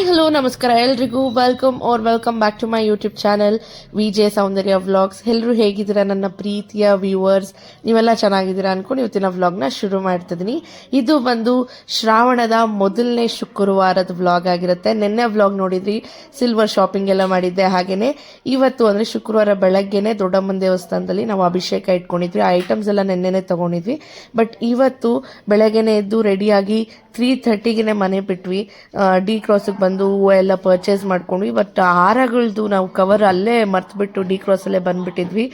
Hi, hello, ನಮಸ್ಕಾರ. ಎಲ್ರಿಗೂ welcome or welcome back to my YouTube channel V J Soundarya vlogs ಎಲ್ಲರೂ ಹೇಗಿದ್ದೀರಾ ನನ್ನ ಪ್ರೀತಿಯ ವ್ಯೂವರ್ಸ್ ನೀವೆಲ್ಲ ಚೆನ್ನಾಗಿದ್ದೀರಾ ಅನ್ಕೊಂಡು ಇವತ್ತಿನ ವ್ಲಾಗ್ನ ಶುರು ಮಾಡ್ತಿದ್ದೀನಿ ಇದು ಬಂದು ಶ್ರಾವಣದ ಮೊದಲನೇ ಶುಕ್ರವಾರದ ವ್ಲಾಗ್ ಆಗಿರುತ್ತೆ. ನಿನ್ನೆ ವ್ಲಾಗ್ ನೋಡಿದ್ರಿ ಸಿಲ್ವರ್ ಶಾಪಿಂಗ್ ಎಲ್ಲ ಮಾಡಿದ್ದೆ ಹಾಗೇನೆ. ಇವತ್ತು ಅಂದರೆ ಶುಕ್ರವಾರ ಬೆಳಗ್ಗೆನೆ ದೊಡ್ಡಮ್ಮನ ದೇವಸ್ಥಾನದಲ್ಲಿ ನಾವು ಅಭಿಷೇಕ ಇಟ್ಕೊಂಡಿದ್ವಿ. ಐಟಮ್ಸ್ ಎಲ್ಲ ನಿನ್ನೆನೆ ತಗೊಂಡಿದ್ವಿ. ಬಟ್ ಇವತ್ತು ಬೆಳಗ್ಗೆನೆ ಎದ್ದು ರೆಡಿಯಾಗಿ ತ್ರೀ ಥರ್ಟಿಗೆನೆ ಮನೆ ಬಿಟ್ವಿ. ಡಿ ಕ್ರಾಸಿಗೆ ಹೂವು ಎಲ್ಲ ಪರ್ಚೇಸ್ ಮಾಡ್ಕೊಂಡ್ವಿ ಬಟ್ ಹಾರಗಳದ್ದು ನಾವು ಕವರ್ ಅಲ್ಲೇ ಮರ್ತ್ಬಿಟ್ಟು ಡಿ ಕ್ರಾಸಲ್ಲೇ ಬಂದುಬಿಟ್ಟಿದ್ವಿ.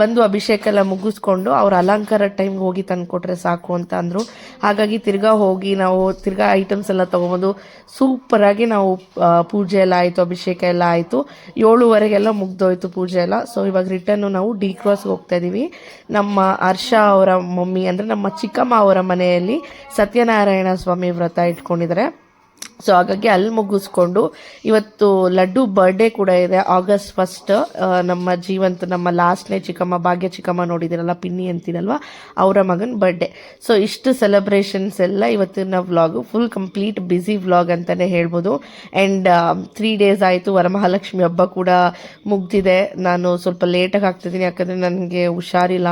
ಬಂದು ಅಭಿಷೇಕ ಎಲ್ಲ ಮುಗಿಸ್ಕೊಂಡು ಅವ್ರ ಅಲಂಕಾರ ಟೈಮ್ಗೆ ಹೋಗಿ ತಂದ್ಕೊಟ್ರೆ ಸಾಕು ಅಂತ ಅಂದರು. ಹಾಗಾಗಿ ತಿರ್ಗಾ ಹೋಗಿ ನಾವು ತಿರ್ಗಾ ಐಟಮ್ಸ್ ಎಲ್ಲ ತೊಗೊಬಂದು ಸೂಪರಾಗಿ ನಾವು ಪೂಜೆ ಎಲ್ಲ ಆಯಿತು, ಅಭಿಷೇಕ ಎಲ್ಲ ಆಯಿತು. ಏಳುವರೆಗೆಲ್ಲ ಮುಗ್ದೋಯ್ತು ಪೂಜೆ ಎಲ್ಲ. ಸೊ ಇವಾಗ ರಿಟರ್ನು ನಾವು ಡಿ ಕ್ರಾಸ್ಗೆ ಹೋಗ್ತಾ ಇದ್ದೀವಿ ನಮ್ಮ ಹರ್ಷ ಅವರ ಮಮ್ಮಿ ಅಂದರೆ ನಮ್ಮ ಚಿಕ್ಕಮ್ಮ ಅವರ ಮನೆಯಲ್ಲಿ ಸತ್ಯನಾರಾಯಣ ಸ್ವಾಮಿ ವ್ರತ ಇಟ್ಕೊಂಡಿದ್ದಾರೆ. ಸೊ ಹಾಗಾಗಿ ಅಲ್ಲಿ ಮುಗಿಸ್ಕೊಂಡು ಇವತ್ತು ಲಡ್ಡು ಬರ್ಡೇ ಕೂಡ ಇದೆ ಆಗಸ್ಟ್ ಫಸ್ಟ್ ನಮ್ಮ ಜೀವಂತ, ನಮ್ಮ ಲಾಸ್ಟ್ನೇ ಚಿಕ್ಕಮ್ಮ, ಭಾಗ್ಯ ಚಿಕ್ಕಮ್ಮ ನೋಡಿದಿರಲ್ಲ ಪಿನ್ನಿ ಅಂತೀರಲ್ವ, ಅವರ ಮಗನ ಬರ್ಡೇ ಸೊ ಇಷ್ಟು ಸೆಲೆಬ್ರೇಷನ್ಸ್ ಎಲ್ಲ ಇವತ್ತಿನ vlog full complete busy vlog ಅಂತಲೇ ಹೇಳ್ಬೋದು. ಆ್ಯಂಡ್ ತ್ರೀ ಡೇಸ್ ಆಯಿತು, ವರಮಹಾಲಕ್ಷ್ಮಿ ಹಬ್ಬ ಕೂಡ ಮುಗ್ದಿದೆ. ನಾನು ಸ್ವಲ್ಪ ಲೇಟಾಗಿ ಹಾಕ್ತಿದ್ದೀನಿ, ಯಾಕಂದರೆ ನನಗೆ ಹುಷಾರಿಲ್ಲ.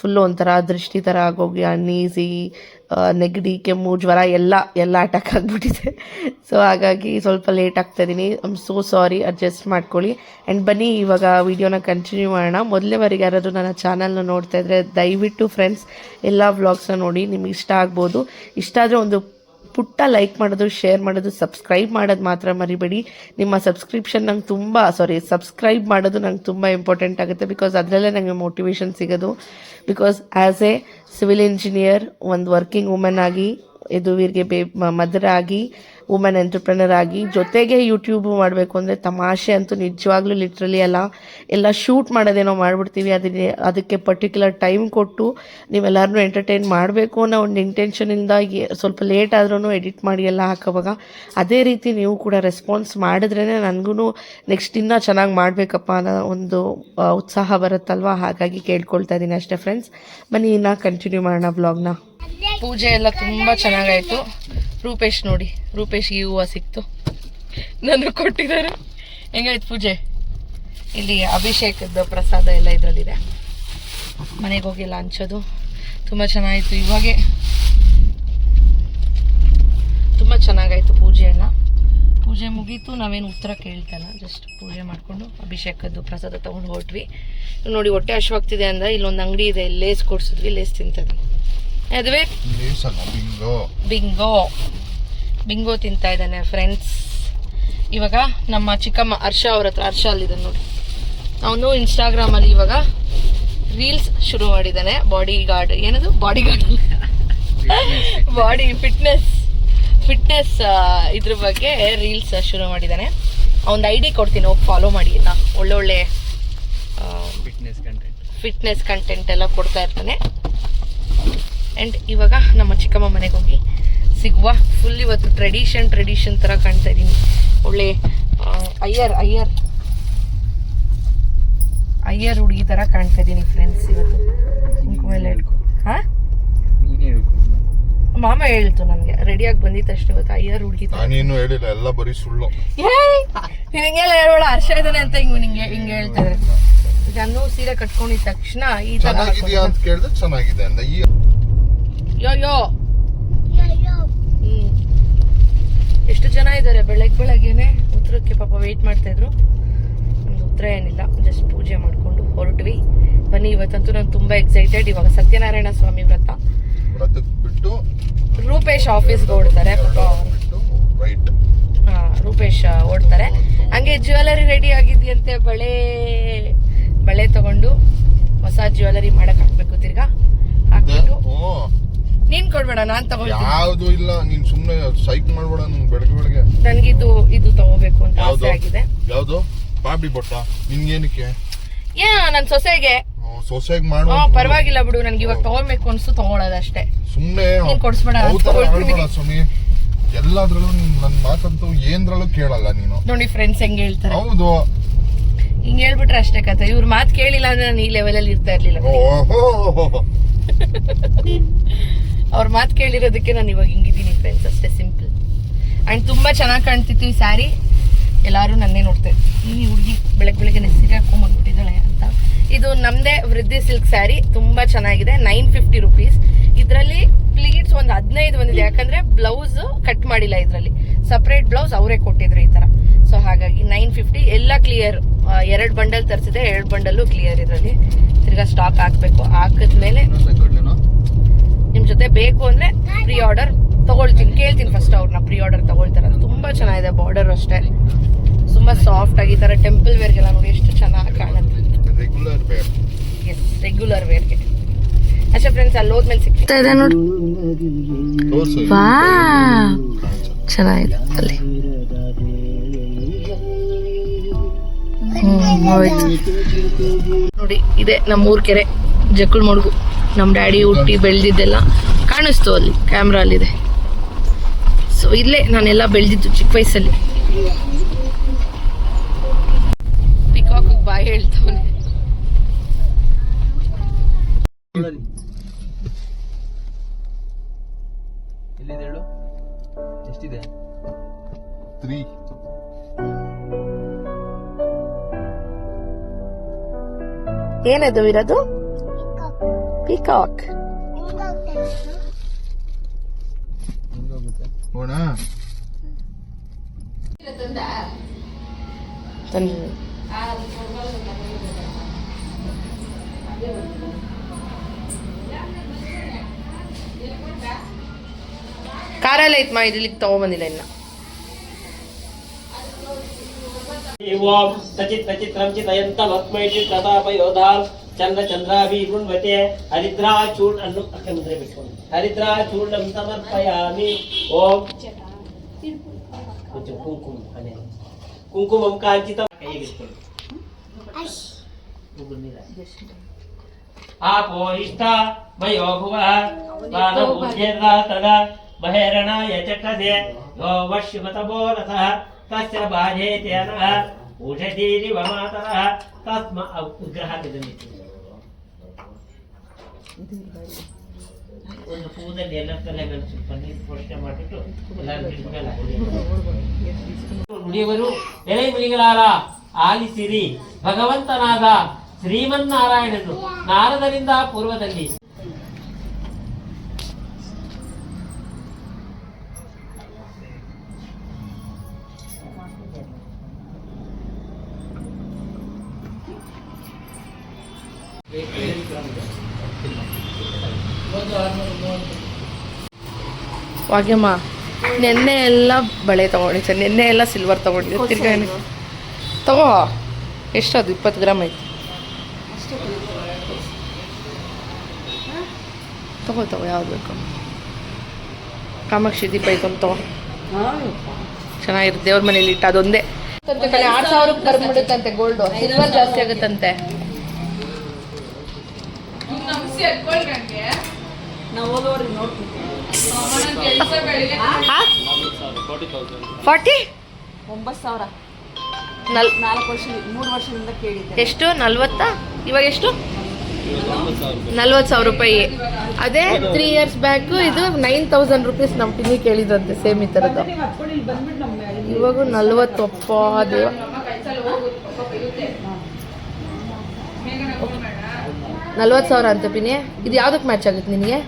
ಫುಲ್ಲು ಒಂಥರ ದೃಷ್ಟಿ ಥರ ಆಗೋಗಿ ಅನ್ನೀಸಿ ನೆಗಡಿ, ಕೆಮ್ಮು, ಜ್ವರ ಎಲ್ಲ ಎಲ್ಲ ಅಟ್ಯಾಕ್ ಆಗಿಬಿಟ್ಟಿದೆ. ಸೊ ಹಾಗಾಗಿ ಸ್ವಲ್ಪ ಲೇಟ್ ಆಗ್ತಾ I am so sorry adjust ಮಾಡ್ಕೊಳ್ಳಿ. ಆ್ಯಂಡ್ ಬನ್ನಿ, ಇವಾಗ ವೀಡಿಯೋನ ಕಂಟಿನ್ಯೂ ಮಾಡೋಣ. ಮೊದಲೇವರೆಗೆ ಯಾರಾದರೂ ನನ್ನ ಚಾನಲ್ನ ನೋಡ್ತಾ ಇದ್ದರೆ ದಯವಿಟ್ಟು ಫ್ರೆಂಡ್ಸ್ ಎಲ್ಲ ವ್ಲಾಗ್ಸ್ನ ನೋಡಿ. ನಿಮ್ಗೆ ಇಷ್ಟ ಆಗ್ಬೋದು. ಇಷ್ಟ ಆದರೆ ಒಂದು ಪುಟ್ಟ ಲೈಕ್ ಮಾಡೋದು, ಶೇರ್ ಮಾಡೋದು, ಸಬ್ಸ್ಕ್ರೈಬ್ ಮಾಡೋದು ಮಾತ್ರ ಮರಿಬೇಡಿ. ನಿಮ್ಮ ಸಬ್ಸ್ಕ್ರಿಪ್ಷನ್ ನಂಗೆ ತುಂಬ ಸಾರಿ ಸಬ್ಸ್ಕ್ರೈಬ್ ಮಾಡೋದು ನಂಗೆ ತುಂಬ ಇಂಪಾರ್ಟೆಂಟ್ ಆಗುತ್ತೆ ಬಿಕಾಸ್ ಅದರಲ್ಲೇ ನನಗೆ ಮೋಟಿವೇಶನ್ ಸಿಗೋದು. Because as a civil engineer ಒಂದು ವರ್ಕಿಂಗ್ ವುಮೆನ್ ಆಗಿ ಯದುವೀರ್ಗೆ ಬೇ ಮದರ್ ಆಗಿ ವುಮೆನ್ ಎಂಟರ್ಪ್ರಿನರ್ ಆಗಿ ಜೊತೆಗೆ ಯೂಟ್ಯೂಬ್ ಮಾಡಬೇಕು ಅಂದರೆ ತಮಾಷೆ ಅಂತೂ ನಿಜವಾಗ್ಲೂ ಲಿಟ್ರಲಿ ಅಲ್ಲ. ಎಲ್ಲ ಶೂಟ್ ಮಾಡೋದೇನೋ ಮಾಡಿಬಿಡ್ತೀವಿ. ಅದಕ್ಕೆ ಅದಕ್ಕೆ ಪರ್ಟಿಕ್ಯುಲರ್ ಟೈಮ್ ಕೊಟ್ಟು ನೀವೆಲ್ಲರನ್ನೂ ಎಂಟರ್ಟೈನ್ ಮಾಡಬೇಕು ಅನ್ನೋ ಒಂದು ಇಂಟೆನ್ಷನಿಂದ ಸ್ವಲ್ಪ ಲೇಟ್ ಆದ್ರೂ ಎಡಿಟ್ ಮಾಡಿ ಎಲ್ಲ ಹಾಕೋವಾಗ ಅದೇ ರೀತಿ ನೀವು ಕೂಡ ರೆಸ್ಪಾನ್ಸ್ ಮಾಡಿದ್ರೇ ನನಗೂ ನೆಕ್ಸ್ಟ್ ಇನ್ನೂ ಚೆನ್ನಾಗಿ ಮಾಡಬೇಕಪ್ಪ ಅನ್ನೋ ಒಂದು ಉತ್ಸಾಹ ಬರುತ್ತಲ್ವ? ಹಾಗಾಗಿ ಕೇಳ್ಕೊಳ್ತಾ ಇದ್ದೀನಿ ಅಷ್ಟೇ ಫ್ರೆಂಡ್ಸ್ ಬನ್ನಿ ಇನ್ನೂ ಕಂಟಿನ್ಯೂ ಮಾಡೋಣ ಬ್ಲಾಗ್ನ ಪೂಜೆ ಎಲ್ಲ ತುಂಬ ಚೆನ್ನಾಗಾಯಿತು. ರೂಪೇಶ್ ನೋಡಿ ರೂಪೇಶ್ ಈ ಹೂವು ಸಿಕ್ತು. ನನಗೆ ಕೊಟ್ಟಿದ್ದಾರೆ. ಹೆಂಗಾಯ್ತು ಪೂಜೆ? ಇಲ್ಲಿ ಅಭಿಷೇಕದ ಪ್ರಸಾದ ಎಲ್ಲ ಇದರಲ್ಲಿದೆ. ಮನೆಗೆ ಹೋಗಿಲ್ಲ ಹಂಚೋದು ತುಂಬ ಚೆನ್ನಾಗಿತ್ತು ಇವಾಗೆ. ತುಂಬ ಚೆನ್ನಾಗಾಯಿತು ಪೂಜೆ ಎಲ್ಲ. ಪೂಜೆ ಮುಗೀತು, ನಾವೇನು ಉತ್ತರ ಕೇಳ್ತಲ್ಲ ಜಸ್ಟ್ ಪೂಜೆ ಮಾಡಿಕೊಂಡು ಅಭಿಷೇಕದ್ದು ಪ್ರಸಾದ ತೊಗೊಂಡು ಹೊರಟ್ವಿ. ನೋಡಿ, ಹೊಟ್ಟೆ ಹಶುವಾಗ್ತಿದೆ ಅಂದ್ರೆ ಇಲ್ಲೊಂದು ಅಂಗಡಿ ಇದೆ, ಲೇಸ್ ಕೊಡ್ಸಿದ್ವಿ, ಲೇಸ್ ತಿಂತದೆ. ಅದುವೇ ಬಿಂಗೋ ಬಿಂಗೋ ಬಿಂಗೋ ತಿಂತಾ ಇದ್ದಾನೆ ಫ್ರೆಂಡ್ಸ್ ಇವಾಗ ನಮ್ಮ ಚಿಕ್ಕಮ್ಮ ಹರ್ಷ ಅವ್ರ ಹತ್ರ ಹರ್ಷ ಅಲ್ಲಿದ್ದಾನೆ ನೋಡಿ. ಅವನು ಇನ್ಸ್ಟಾಗ್ರಾಮಲ್ಲಿ ಇವಾಗ ರೀಲ್ಸ್ ಶುರು ಮಾಡಿದ್ದಾನೆ ಬಾಡಿ ಗಾರ್ಡ್ ಏನದು bodyguard body fitness fitness ಇದ್ರ ಬಗ್ಗೆ ರೀಲ್ಸ್ ಶುರು ಮಾಡಿದ್ದಾನೆ. ಅವನ ಐ ಡಿ ಕೊಡ್ತೀನಿ ಹೋಗಿ ಫಾಲೋ ಮಾಡಿ ಎಲ್ಲ ಒಳ್ಳೊಳ್ಳೆ ಫಿಟ್ನೆಸ್ ಕಂಟೆಂಟ್ ಫಿಟ್ನೆಸ್ ಕಂಟೆಂಟ್ ಎಲ್ಲ ಕೊಡ್ತಾ ಇರ್ತಾನೆ. ಆ್ಯಂಡ್ ಇವಾಗ ನಮ್ಮ ಚಿಕ್ಕಮ್ಮ ಮನೆಗೆ ಹೋಗಿ ಸಿಗುವ ಫುಲ್ ಇವತ್ತು ಟ್ರೆಡಿಷನ್ ಟ್ರೆಡಿಷನ್ ಥರ ಕಾಣ್ತಾ ಇದ್ದೀನಿ ಒಳ್ಳೆ ಅಯ್ಯರ್ ಅಯ್ಯರ್. ಅಯ್ಯರ್ ಹುಡುಗಿ ಥರ ಕಾಣ್ತಾ ಇದ್ದೀನಿ ಫ್ರೆಂಡ್ಸ್ ಇವತ್ತು. ಕುಂಕುಮ ಎಲ್ಲ ಇಟ್ಕೊ. ಹಾಂ? ನೀನೇ ಮಾಮ ಹೇಳ್ತು ನನಗೆ. ರೆಡಿಯಾಗಿ ಬಂದಿದ್ದ ತಕ್ಷಣ ಇವತ್ತು ಅಯ್ಯರ್ ಹುಡುಗಿ ಥರ ನಾನೇನು ಹೇಳಿಲ್ಲ ಎಲ್ಲ ಬರೀ ಸುಳ್ಳು. ಹಿಂಗೆಲ್ಲ ಹೇಳ್ಬೇಡ ಹರ್ಷ ಇದ್ದಾನೆ ಅಂತ ಹಿಂಗೆ ನಿಂಗೆ ಹಿಂಗೆ ಹೇಳ್ತಾರೆ ನಾನು ಸೀರೆ ಕಟ್ಕೊಂಡಿದ ತಕ್ಷಣ ಈ ಥರ ಅಂತ ಚೆನ್ನಾಗಿದೆ ಅಂದ. ಈ ಯೋ ಯೋ ಹ್ಮ್. ಎಷ್ಟು ಜನ ಇದ್ದಾರೆ ಬೆಳಗ್ಗೆ ಬೆಳಗ್ಗೆನೆ? ಉತ್ತರಕ್ಕೆ ಪಾಪ ವೆಯ್ಟ್ ಮಾಡ್ತಾ ಇದ್ರು. ಒಂದು ಉತ್ತರ ಏನಿಲ್ಲ ಜಸ್ಟ್ ಪೂಜೆ ಮಾಡಿಕೊಂಡು ಹೊರಟ್ವಿ. ಬನ್ನಿ ಇವತ್ತಂತೂ ನಾನು ತುಂಬ ಎಕ್ಸೈಟೆಡ್ ಇವಾಗ ಸತ್ಯನಾರಾಯಣ ಸ್ವಾಮಿ ವ್ರತ. ಬಿಟ್ಟು ರೂಪೇಶ್ ಆಫೀಸ್ಗೆ ಓಡ್ತಾರೆ ರೂಪೇಶ್ ಓಡ್ತಾರೆ. ಹಂಗೆ ಜ್ಯುವೆಲರಿ ರೆಡಿ ಆಗಿದೆಯಂತೆ ಬಳೆ ಬಳೆ ತಗೊಂಡು ಹೊಸ ಜ್ಯುವೆಲರಿ ಮಾಡಕ್ ಹಾಕ್ಬೇಕು ತಿರ್ಗಾ. ಹಾಕ್ಬಿಟ್ಟು ನೀನ್ ಕೊಡ್ಬೇಡ ನಾನ್ ತಗೋತೀನಿ. ಯಾವ್ದು ಇಲ್ಲ ನೀನ್ ಸುಮ್ನೆ ಸೈಕ್ ಮಾಡ್ಬೇಡ ನನ್ ಬೆಳಗ್ಗೆ ಬೆಳಗ್ಗೆ. ನನ್ಗಿದು ಇದು ತಗೋಬೇಕು ಅಂತ ಆಸೆ ಆಗಿದೆ. ಯಾವ್ದು? ಬಾಬಿ ಬೊಟ್ಟ. ನಿನ್ಗೇನಕ್ಕೆ? ಯಾ ನನ್ ಸೊಸೆಗೆ. ಸೊಸೆಗೆ ಮಾಡು ಹಾ ಪರವಾಗಿಲ್ಲ ಬಿಡು ನನ್ಗೆ ಇವಾಗ ತಗೋಬೇಕು ಅನ್ಸು ತಗೊಳೋದಷ್ಟೇ. ಸುಮ್ನೆ ನೀನ್ ಕೊಡ್ಸ್ಬೇಡ, ತಗೊಳ್ತೀನಿ. ಸ್ವಾಮಿ. ಎಲ್ಲಾದ್ರಲ್ಲೂ ನೀನ್ ನನ್ ಮಾತಂತೂ ಏನ್ದ್ರಲ್ಲೂ ಕೇಳಲ್ಲ ನೀನು. ನೋಡಿ ಫ್ರೆಂಡ್ಸ್ ಹೆಂಗ್ ಹೇಳ್ತಾರೆ. ಹೌದು. ಹಿಂಗ್ ಹೇಳ್ಬಿಟ್ರೆ ಅಷ್ಟೇ ಕತೆ ಇವ್ರ ಮಾತ್ ಕೇಳಿಲ್ಲ ಅಂದ್ರೆ ನಾನು ಈ ಲೆವೆಲ್ ಅಲ್ಲಿ ಇರ್ತಾ ಇರ್ಲಿಲ್ಲ. ಓಹೋ. ಅವ್ರ ಮಾತು ಕೇಳಿರೋದಕ್ಕೆ ನಾನು ಇವಾಗ ಹಿಂಗಿದ್ದೀನಿ ಫ್ರೆಂಡ್ಸ್ ಅಷ್ಟೇ ಸಿಂಪಲ್ ಆ್ಯಂಡ್ ತುಂಬಾ ಚೆನ್ನಾಗಿ ಕಾಣ್ತಿತ್ತು ಈ ಸ್ಯಾರಿ ಎಲ್ಲರೂ ನನ್ನೇ ನೋಡ್ತಾರೆ ಈ ಹುಡುಗಿ ಬೆಳಗ್ಗೆ ಬೆಳಗ್ಗೆ ನೆಸಿಗೆ ಹಾಕೊಂಡ್ಬಿಟ್ಟಿದ್ದಾಳೆ ಅಂತ. ಇದು ನಮ್ದೇ ವೃದ್ಧಿ ಸಿಲ್ಕ್ ಸ್ಯಾರಿ ತುಂಬಾ ಚೆನ್ನಾಗಿದೆ. ನೈನ್ ಫಿಫ್ಟಿ ರುಪೀಸ್ ಇದರಲ್ಲಿ ಪ್ಲೀಟ್ಸ್ ಒಂದು ಹದಿನೈದು ಬಂದಿದೆ. ಯಾಕಂದ್ರೆ ಬ್ಲೌಸ್ ಕಟ್ ಮಾಡಿಲ್ಲ ಇದರಲ್ಲಿ. ಸಪ್ರೇಟ್ ಬ್ಲೌಸ್ ಅವರೇ ಕೊಟ್ಟಿದ್ರು ಈ ತರ. ಸೊ ಹಾಗಾಗಿ ನೈನ್ ಫಿಫ್ಟಿ ಎಲ್ಲ ಕ್ಲಿಯರ್ ಎರಡು ಬಂಡಲ್ ತರಿಸಿದೆ. ಎರಡು ಬಂಡಲ್ಲು ಕ್ಲಿಯರ್ ಇದರಲ್ಲಿ. ತಿರ್ಗಾ ಸ್ಟಾಕ್ ಹಾಕಬೇಕು. ಹಾಕಿದ್ಮೇಲೆ ನಿಮ್ ಜೊತೆ ಬೇಕು ಅಂದ್ರೆ ಪ್ರೀ ಆರ್ಡರ್ ತಗೊಳ್ತೀನಿ. ಕೇಳ್ತೀನಿ ಫಸ್ಟ್ ಅವ್ರನ್ನ ಪ್ರೀ ಆರ್ಡರ್ ತಗೊಳ್ತಾರ. ತುಂಬಾ ಚೆನ್ನಾಗಿದೆ ಬಾರ್ಡರ್ ಅಷ್ಟೇ. ತುಂಬಾ ಸಾಫ್ಟ್ ಆಗಿ ಈ ತರ ಟೆಂಪಲ್ ವೇರ್ಗೆಲ್ಲ ನೋಡಿ ಎಷ್ಟು ಚೆನ್ನಾಗಿ ಕಾಣುತ್ತೆ. ರೆಗ್ಯುಲರ್ ವೇರ್ ಎಸ್ ರೆಗ್ಯುಲರ್ ವೇರ್ಗೆ ಅಷ್ಟೇ ಫ್ರೆಂಡ್ಸ್ ಅಲ್ಲಿ ಹೋದ್ಮೇಲೆ ಸಿಗ್ತಾ ಇದೆ ನೋಡಿ. ಚೆನ್ನಾಗಿದೆ ಅಲ್ಲಿ. ನೋಡಿ ಇದೆ ನಮ್ಮ ಊರ್ ಕೆರೆ ಜಕ್ಕುಳ್ ಮಡುಗು. ನಮ್ಮ ಡ್ಯಾಡಿ ಹುಟ್ಟಿ ಬೆಳೆದಿದ್ದೆಲ್ಲ ಕಾಣಿಸ್ತು ಅಲ್ಲಿ ಕ್ಯಾಮ್ರಾ ಅಲ್ಲಿದೆ. ಸೊ ಇಲ್ಲೇ ನಾನೆಲ್ಲ ಬೆಳೆದಿದ್ದು ಚಿಕ್ಕ ವಯಸ್ಸಲ್ಲಿ. ಪಿಕಾಕ್ ಬಾಯಿ ಹೇಳ್ತವನೆ. ಎಷ್ಟಿದೆ? ತ್ರೀ ಏನದು ಇರೋದು? ಪಿಕಾಕ್ ಹೆಂಗೋಗುತ್ತೆ ಹೋಣ ಕಾರೆಲ್ಲ ಐತ್ ಮಾ ಇಲ್ಲಿಗೆ ತಗೊಂಬಂದಿಲ್ಲ ಇನ್ನ ಓಂ ಸಚಿತ್ ಸಚಿತ್ರಂ ಚಿತಯಂತಮಸ್ಮೈತಿ ಪ್ರತಾಪಯೋಧಾಂ ಚಂದ್ರ ಚಂದ್ರಾಭಿ ಗುಣ್ವತೆ ಹರಿದ್ರಾ ಚೂರ್ಣ ಮುದ್ರೆ ಬಿಟ್ಕೊಂಡು ಹರಿದ್ರಾ ಚೂರ್ಣಂ ಸಮರ್ಪಯಾಮಿ ಓಂ కొంచెం కుంకుమ అనే కుంకుమం కాంచిత ಒಂದು ಹೂದಲ್ಲಿ ಎಲ್ಲ ತಲೆ ಮೇಲೆ ಸ್ವಲ್ಪ ನೀರು ಪೋಷಣೆ ಮಾಡಿಟ್ಟು ಮುಡಿಯವರು ಎಲೆ ಮುನಿಗಳಾರ ಆಲಿಸಿರಿ. ಭಗವಂತನಾದ ಶ್ರೀಮನ್ನಾರಾಯಣನು ನಾರದರಿಂದ ಪೂರ್ವದಲ್ಲಿ ವಾಗ್ಯಮ್ಮ ನೆನ್ನೆ ಎಲ್ಲ ಬಳೆ ತಗೊಂಡಿದ್ದೆ. ನೆನ್ನೆ ಎಲ್ಲ ಸಿಲ್ವರ್ ತೊಗೊಂಡಿದ್ದೆ. ತಿರ್ಗಾ ಏನು ತಗೋ. ಎಷ್ಟು ಅದು ಇಪ್ಪತ್ತು ಗ್ರಾಮ್ ಐತಿ ತಗೋ ತಗೋ. ಯಾವ್ದು ಬೇಕು? ಕಾಮಾಕ್ಷಿ ದೀಪ ಐತೆ ಅಂತ ತಗೋ. ಚೆನ್ನಾಗಿರುತ್ತೆ. ದೇವ್ರ ಮನೇಲಿ ಇಟ್ಟು ಅದೊಂದೇ. ಆರು ಸಾವಿರಕ್ಕೆ ಬರ್ಬಿಡುತ್ತಂತೆ ಗೋಲ್ಡು ಸಿಲ್ವರ್ ಜಾಸ್ತಿ ಆಗುತ್ತಂತೆ. ಫಾರ್ಟಿ? ಒಂಬತ್ತು ಸಾವಿರ. ನಲ್ ನಾಲ್ಕು ವರ್ಷ ಮೂರು ವರ್ಷದಿಂದ ಕೇಳಿದ್ದೆ ಎಷ್ಟು? ನಲ್ವತ್ತ? ಇವಾಗ ಎಷ್ಟು? ನಲ್ವತ್ತು ಸಾವಿರ ರೂಪಾಯಿ. ಅದೇ ತ್ರೀ ಇಯರ್ಸ್ ಬ್ಯಾಕ್ ಇದು ನೈನ್ ತೌಸಂಡ್ ರುಪೀಸ್ ನಮ್ಮ ಪಿನ್ನಿ ಕೇಳಿದ್ರಂತೆ ಸೇಮ್ ಈ ಥರದ್ದು ಇವಾಗೂ ನಲ್ವತ್ತೊಪ್ಪ ದೇವ. ನಲ್ವತ್ತು ಸಾವಿರ ಅಂತ ಪಿನಿ ಇದು ಯಾವ್ದಕ್ಕೆ ಮ್ಯಾಚ್ ಆಗುತ್ತೆ ನಿನಗೆ?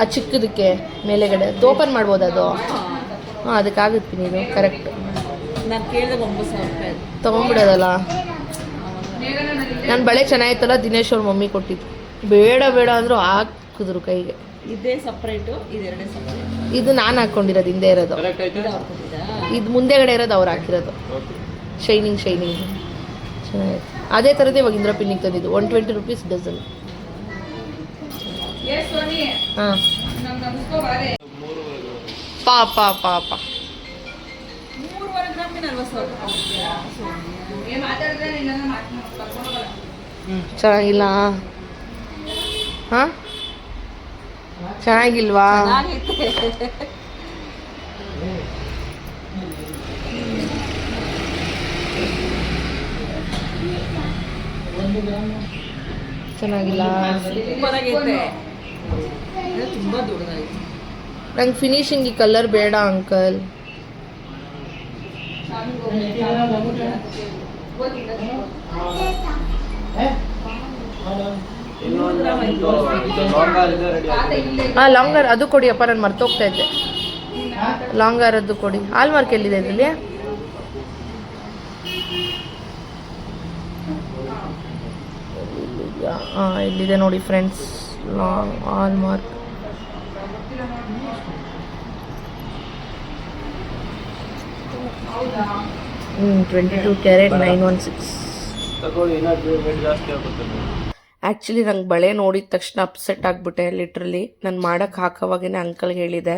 ಆ ಚಿಕ್ಕದಕ್ಕೆ ಮೇಲೆಗಡೆ ಓಪನ್ ಮಾಡ್ಬೋದು ಅದು? ಹಾಂ ಅದಕ್ಕಾಗುತ್ತೆ ನೀವು ಕರೆಕ್ಟ್ ನಾನು ಕೇಳಿದಾಗ ಒಂಬತ್ತು ಸಾವಿರ ರೂಪಾಯಿ ಅದು ತೊಗೊಂಬಿಡೋದಲ್ಲ ನನ್ನ ಬಳೆ ಚೆನ್ನಾಗಿತ್ತಲ್ಲ ದಿನೇಶ್ ಅವ್ರ ಮಮ್ಮಿ ಕೊಟ್ಟಿದ್ದು. ಬೇಡ ಬೇಡ ಅಂದ್ರು ಹಾಕಿದ್ರು ಕೈಗೆ. ಇದೇ ಸಪ್ರೇಟು ಇದೆರಡೇ ಸಪ್ರೇಟ್ ಇದು ನಾನು ಹಾಕೊಂಡಿರೋದು ಹಿಂದೆ ಇರೋದು. ಇದು ಮುಂದೆಗಡೆ ಇರೋದು ಅವ್ರು ಹಾಕಿರೋದು. ಶೈನಿಂಗ್ ಶೈನಿಂಗ್ ಚೆನ್ನಾಗಿತ್ತು. ಅದೇ ಥರದೇ ಇವಾಗ ಇಂದ್ರ ಪಿನ್ನಿಗೆ ತಂದಿದ್ದು ಒನ್ ಟ್ವೆಂಟಿ ರುಪೀಸ್ ಡಜನ್ ಪಾಪ ಪಾಪ ಚೆನ್ನಾಗಿಲ್ಲ. ಹಾ? ಚೆನ್ನಾಗಿಲ್ವಾ? ಚೆನ್ನಾಗಿಲ್ಲ. ಅದು ತುಂಬ ದೊಡ್ಡದಾಯಿತು ನಂಗೆ ಫಿನಿಶಿಂಗ್ ಈ ಕಲರ್ ಬೇಡ ಅಂಕಲ್. ಹಾಂ ಲಾಂಗರ್ ಅದು ಕೊಡಿ ಕೊಡಿಯಪ್ಪ ನಾನು ಮರ್ತೋಗ್ತಾ ಇದ್ದೆ. ಲಾಂಗರ್ ಅದು ಕೊಡಿ. ಹಾಲ್ ಮಾರ್ಕ್ ಎಲ್ಲಿದೆ ಇದರಲ್ಲಿ ಹಾಂ ಇಲ್ಲಿದೆ ನೋಡಿ ಫ್ರೆಂಡ್ಸ್ ಲಾಂಗ್ ಹಾಲ್ ಮಾರ್ಕ್ ಹ್ಞೂ twenty two carat nine one six ತಗೊಳ್ಳಿ ಏನಾದರೂ ರೇಟ್ ಜಾಸ್ತಿ ಆಗುತ್ತೆ. ಆ್ಯಕ್ಚುಲಿ ನಂಗೆ ಬಳೆ ನೋಡಿದ ತಕ್ಷಣ ಅಪ್ಸೆಟ್ ಆಗಿಬಿಟ್ಟೆ ಲಿಟ್ರಲಿ ನಾನು ಮಾಡೋಕ್ಕೆ ಹಾಕೋವಾಗೇ ಅಂಕಲ್ಗೆ ಹೇಳಿದೆ.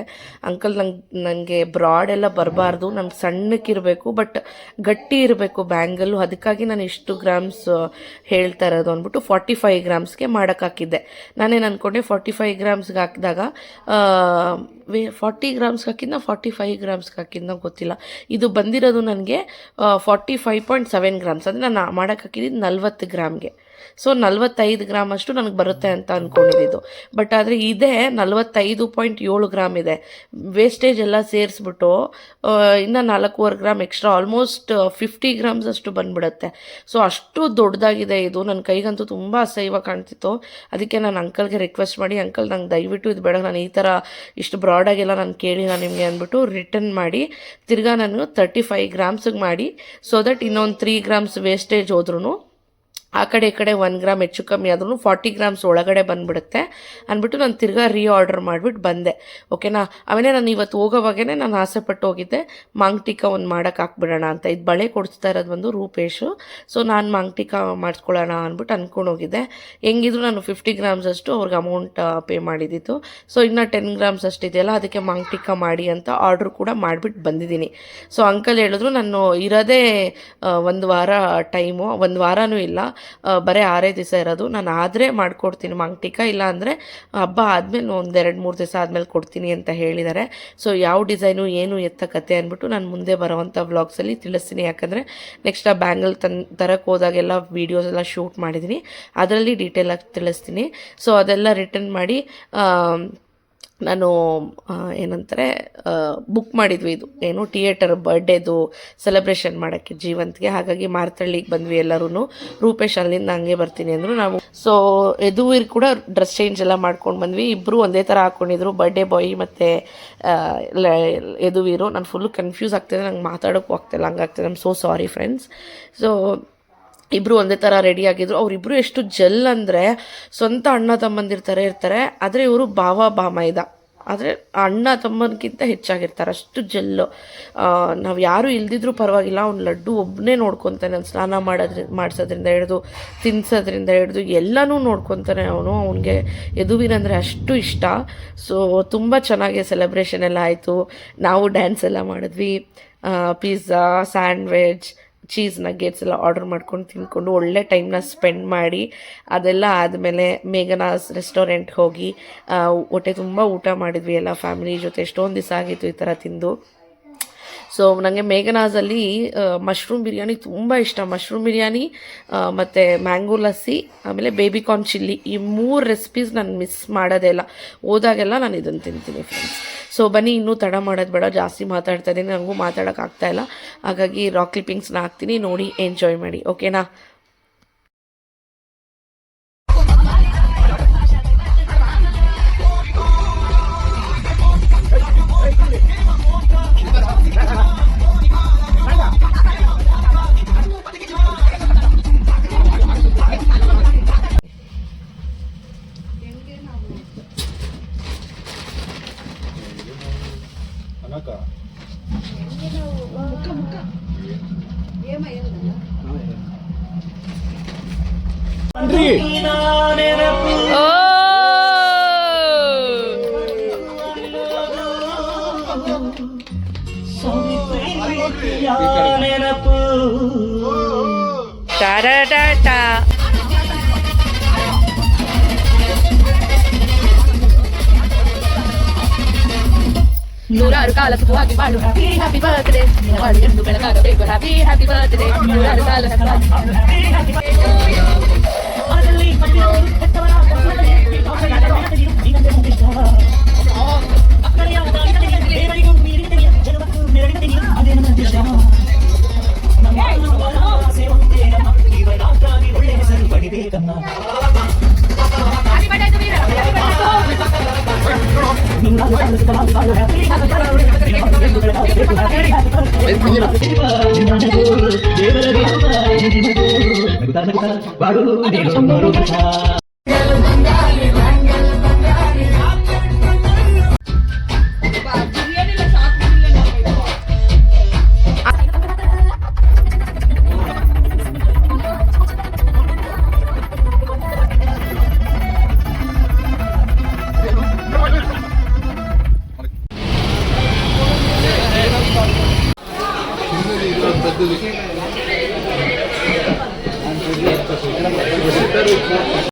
ಅಂಕಲ್ ನಂಗೆ ನನಗೆ ಬ್ರಾಡ್ ಎಲ್ಲ ಬರಬಾರ್ದು. ನಂಗೆ ಸಣ್ಣಕ್ಕಿರಬೇಕು ಬಟ್ ಗಟ್ಟಿ ಇರಬೇಕು ಬ್ಯಾಂಗಲ್ಲು ಅದಕ್ಕಾಗಿ ನಾನು ಇಷ್ಟು ಗ್ರಾಮ್ಸ್ ಹೇಳ್ತಾ ಇರೋದು ಅಂದ್ಬಿಟ್ಟು ಫಾರ್ಟಿ ಫೈವ್ ಗ್ರಾಮ್ಸ್ಗೆ ಮಾಡೋಕ್ಕೆ ಹಾಕಿದ್ದೆ. ನಾನೇನು ಅಂದ್ಕೊಂಡೆ ಫಾರ್ಟಿ ಫೈವ್ ಗ್ರಾಮ್ಸ್ಗೆ ಹಾಕಿದಾಗ ವೇ ಫಾರ್ಟಿ ಗ್ರಾಮ್ಸ್ಗೆ ಹಾಕಿದ್ನ ಫಾರ್ಟಿ ಫೈವ್ ಗ್ರಾಮ್ಸ್ಗೆ ಹಾಕಿದ್ನ ಗೊತ್ತಿಲ್ಲ. ಇದು ಬಂದಿರೋದು ನನಗೆ forty five point seven grams ಅಂದರೆ ನಾನು ಮಾಡೋಕ್ಕೆ ಹಾಕಿದ್ದು ನಲ್ವತ್ತು ಗ್ರಾಮ್ಗೆ ಸೊ ನಲ್ವತ್ತೈದು ಗ್ರಾಮ್ ಅಷ್ಟು ನನಗೆ ಬರುತ್ತೆ ಅಂತ ಅಂದ್ಕೊಂಡಿದ್ದು ಬಟ್ ಆದರೆ ಇದೇ ನಲ್ವತ್ತೈದು ಪಾಯಿಂಟ್ ಏಳು ಗ್ರಾಮ್ ಇದೆ. ವೇಸ್ಟೇಜ್ ಎಲ್ಲ ಸೇರಿಸ್ಬಿಟ್ಟು ಇನ್ನು ನಾಲ್ಕೂವರೆ gram extra almost fifty grams ಅಷ್ಟು ಬಂದ್ಬಿಡುತ್ತೆ. ಸೊ ಅಷ್ಟು ದೊಡ್ಡದಾಗಿದೆ ಇದು. ನನ್ನ ಕೈಗಂತೂ ತುಂಬ ಅಸಹ್ಯವಾಗಿ ಕಾಣ್ತಿತ್ತು. ಅದಕ್ಕೆ ನಾನು ಅಂಕಲ್ಗೆ ರಿಕ್ವೆಸ್ಟ್ ಮಾಡಿ, ಅಂಕಲ್ ನಂಗೆ ದಯವಿಟ್ಟು ಇದು ಬೇಡ, ನಾನು ಈ ಥರ ಇಷ್ಟು ಬ್ರಾಡಾಗೆಲ್ಲ ನಾನು ಕೇಳಿಲ್ಲ ನಿಮಗೆ ಅಂದ್ಬಿಟ್ಟು ರಿಟರ್ನ್ ಮಾಡಿ, ತಿರ್ಗಾ ನಾನು ತರ್ಟಿ ಫೈವ್ ಗ್ರಾಮ್ಸಿಗೆ ಮಾಡಿ ಸೊ ದಟ್ ಇನ್ನೊಂದು ತ್ರೀ ಗ್ರಾಮ್ಸ್ ವೇಸ್ಟೇಜ್ ಹೋದ್ರೂ ಆ ಕಡೆ ಈ ಕಡೆ ಒನ್ ಗ್ರಾಮ್ ಹೆಚ್ಚು ಕಮ್ಮಿ ಆದ್ರೂ ಫಾರ್ಟಿ ಗ್ರಾಮ್ಸ್ ಒಳಗಡೆ ಬಂದುಬಿಡುತ್ತೆ. ಅಂದ್ಬಿಟ್ಟು ನಾನು ತಿರ್ಗಾ ರೀ ಆರ್ಡರ್ ಮಾಡಿಬಿಟ್ಟು ಬಂದೆ ಓಕೆನಾ ಆಮೇಲೆ ನಾನು ಇವತ್ತು ಹೋಗೋವಾಗೇ ನಾನು ಆಸೆ ಪಟ್ಟು ಹೋಗಿದ್ದೆ. ಮಾಂಗ್ಟಿಕ ಒಂದು ಮಾಡೋಕೆ ಹಾಕ್ಬಿಡೋಣ ಅಂತ. ಇದು ಬಳೆ ಕೊಡಿಸ್ತಾ ಇರೋದು ಬಂದು ರೂಪೇಶು. ಸೊ ನಾನು ಮಾಂಗ್ಟಿಕ ಮಾಡಿಸ್ಕೊಳ್ಳೋಣ ಅಂದ್ಬಿಟ್ಟು ಅಂದ್ಕೊಂಡು ಹೋಗಿದ್ದೆ. ಹೆಂಗಿದ್ರು ನಾನು ಫಿಫ್ಟಿ ಗ್ರಾಮ್ಸ್ ಅಷ್ಟು ಅವ್ರಿಗೆ ಅಮೌಂಟ್ ಪೇ ಮಾಡಿದ್ದಿತ್ತು ಸೊ ಇನ್ನು ಟೆನ್ ಗ್ರಾಮ್ಸ್ ಅಷ್ಟಿದೆಯಲ್ಲ ಅದಕ್ಕೆ ಮಾಂಗ್ಟಿಕ ಮಾಡಿ ಅಂತ ಆರ್ಡ್ರ್ ಕೂಡ ಮಾಡಿಬಿಟ್ಟು ಬಂದಿದ್ದೀನಿ. ಸೊ ಅಂಕಲ್ ಹೇಳಿದ್ರು, ನಾನು ಇರೋದೇ ಒಂದು ವಾರ ಟೈಮು ಒಂದು ವಾರನೂ ಇಲ್ಲ. ಬರೀ ಆರೇ ದಿವಸ ಇರೋದು. ನಾನು ಆದರೆ ಮಾಡಿಕೊಡ್ತೀನಿ. ಮಂಗ್ಟಿಕ ಇಲ್ಲ ಅಂದರೆ ಹಬ್ಬ ಆದಮೇಲೆ ಒಂದು ಎರಡು ಮೂರು ದಿವಸ ಆದಮೇಲೆ ಕೊಡ್ತೀನಿ ಅಂತ ಹೇಳಿದ್ದಾರೆ ಸೊ ಯಾವ ಡಿಸೈನು ಏನು ಎತ್ತ ಕತೆ ಅಂದ್ಬಿಟ್ಟು ನಾನು ಮುಂದೆ ಬರೋವಂಥ ವ್ಲಾಗ್ಸಲ್ಲಿ ತಿಳಿಸ್ತೀನಿ. ಯಾಕಂದರೆ ನೆಕ್ಸ್ಟ್ ಆ ಬ್ಯಾಂಗಲ್ ತನ್ ತರಕ್ಕೆ ಹೋದಾಗೆಲ್ಲ ವೀಡಿಯೋಸ್ ಎಲ್ಲ ಶೂಟ್ ಮಾಡಿದ್ದೀನಿ ಅದರಲ್ಲಿ ಡೀಟೇಲಾಗಿ ತಿಳಿಸ್ತೀನಿ. ಸೊ ಅದೆಲ್ಲ ರಿಟರ್ನ್ ಮಾಡಿ ನಾನು ಏನಂತಾರೆ ಬುಕ್ ಮಾಡಿದ್ವಿ ಇದು. ಏನು ಥಿಯೇಟರ್ ಬರ್ಡೇದು ಸೆಲೆಬ್ರೇಷನ್ ಮಾಡೋಕ್ಕೆ ಜೀವಂತಿಗೆ. ಹಾಗಾಗಿ ಮಾರ್ತಳ್ಳಿಗೆ ಬಂದ್ವಿ ಎಲ್ಲರೂ ರೂಪೇಶ್ ಅಲ್ಲಿಂದ ಹಂಗೆ ಬರ್ತೀನಿ ಅಂದರು ನಾವು. ಸೊ ಎದುವೀರ್ ಕೂಡ ಡ್ರೆಸ್ ಚೇಂಜ್ ಎಲ್ಲ ಮಾಡ್ಕೊಂಡು ಬಂದ್ವಿ. ಇಬ್ಬರು ಒಂದೇ ಥರ ಹಾಕ್ಕೊಂಡಿದ್ರು ಬರ್ಡೇ ಬಾಯ್ ಮತ್ತು ಎದುವೀರು ನಾನು ಫುಲ್ ಕನ್ಫ್ಯೂಸ್ ಆಗ್ತಿದೆ. ನಂಗೆ ಮಾತಾಡೋಕ್ಕೂ ಆಗ್ತಿಲ್ಲ. ಹಂಗಾಗ್ತಿದೆ. I'm so sorry friends so ಇಬ್ಬರು ಒಂದೇ ಥರ ಆಗಿದ್ರು. ಅವರಿಬ್ಬರು ಎಷ್ಟು ಜಲ್ ಅಂದರೆ ಸ್ವಂತ ಅಣ್ಣ ತಮ್ಮಂದಿರ್ತಾರೆ ಇರ್ತಾರೆ. ಆದರೆ ಇವರು ಭಾವ ಬಾಮೈದ ಆದರೆ ಅಣ್ಣ ತಮ್ಮನಿಗಿಂತ ಹೆಚ್ಚಾಗಿರ್ತಾರೆ. ಅಷ್ಟು ಜಲ್ಲು ನಾವು ಯಾರು ಇಲ್ದಿದ್ರೂ ಪರವಾಗಿಲ್ಲ. ಅವ್ನ ಲಡ್ಡು ಒಬ್ಬನೇ ನೋಡ್ಕೊತಾನೆ. ಅವ್ನು ಸ್ನಾನ ಮಾಡೋದ್ರಿಂದ ಮಾಡಿಸೋದ್ರಿಂದ ಹಿಡಿದು, ತಿನ್ಸೋದ್ರಿಂದ ಹಿಡಿದು ಎಲ್ಲನೂ ನೋಡ್ಕೊತಾನೆ ಅವನು. ಅವನಿಗೆ ಅಂದರೆ ಅಷ್ಟು ಇಷ್ಟ. ಸೊ ತುಂಬ ಚೆನ್ನಾಗಿ ಸೆಲೆಬ್ರೇಷನ್ ಎಲ್ಲ ಆಯಿತು. ನಾವು ಡ್ಯಾನ್ಸ್ ಎಲ್ಲ ಮಾಡಿದ್ವಿ. ಪಿಜ್ಜಾ ಸ್ಯಾಂಡ್ವಿಚ್ ಚೀಸ್ ನಗ್ಗೆಟ್ಸ್ ಎಲ್ಲ ಆರ್ಡರ್ ಮಾಡ್ಕೊಂಡು ತಿಂದ್ಕೊಂಡು ಒಳ್ಳೆ ಟೈಮ್ನ ಸ್ಪೆಂಡ್ ಮಾಡಿ, ಅದೆಲ್ಲ ಆದಮೇಲೆ ಮೇಘನಾಸ್ ರೆಸ್ಟೋರೆಂಟ್ ಹೋಗಿ ಹೊಟ್ಟೆ ತುಂಬ ಊಟ ಮಾಡಿದ್ವಿ ಎಲ್ಲ ಫ್ಯಾಮಿಲಿ ಜೊತೆ. ಎಷ್ಟೊಂದು ದಿವಸ ಆಗಿತ್ತು ಈ ಥರ ತಿಂದು. ಸೊ ನನಗೆ ಮೇಘನಾಜಲ್ಲಿ ಮಶ್ರೂಮ್ ಬಿರಿಯಾನಿ ತುಂಬ ಇಷ್ಟ. ಮಶ್ರೂಮ್ ಬಿರಿಯಾನಿ ಮತ್ತು ಮ್ಯಾಂಗೋ ಲಸ್ಸಿ ಆಮೇಲೆ ಬೇಬಿ ಕಾರ್ನ್ ಚಿಲ್ಲಿ ಈ ಮೂರು ರೆಸಿಪೀಸ್ ನಾನು ಮಿಸ್ ಮಾಡೋದೇ ಇಲ್ಲ. ಹೋದಾಗೆಲ್ಲ ನಾನು ಇದನ್ನು ತಿಂತೀನಿ ಫ್ರೆಂಡ್ಸ್ ಸೊ ಬನ್ನಿ, ಇನ್ನೂ ತಡ ಮಾಡೋದು ಬೇಡ. ಜಾಸ್ತಿ ಮಾತಾಡ್ತಾ ಇದ್ದೀನಿ ನನಗೂ ಮಾತಾಡೋಕ್ಕಾಗ್ತಾ ಇಲ್ಲ. ಹಾಗಾಗಿ ರಾಕ್ ಕ್ಲಿಪ್ಪಿಂಗ್ಸ್ನ ಹಾಕ್ತೀನಿ. ನೋಡಿ ಎಂಜಾಯ್ ಮಾಡಿ. ಓಕೆನಾ ಕಾಲ ಸುಖವಾಗಿ ಮಾಡು ಹ್ಯಾಪಿ ಹ್ಯಾಪಿ ಬರ್ತ್ಡೇ ಮಾಡಿ ಎಂದು ಬೆಳಗಾಗಬೇಕು ಹ್ಯಾಪಿ ಹ್ಯಾಪಿ ಬರ್ತ್ಡೇ ನೂರಾರು ಕಾಲ ಸುಖವಾಗಿ 하루 내로 놀자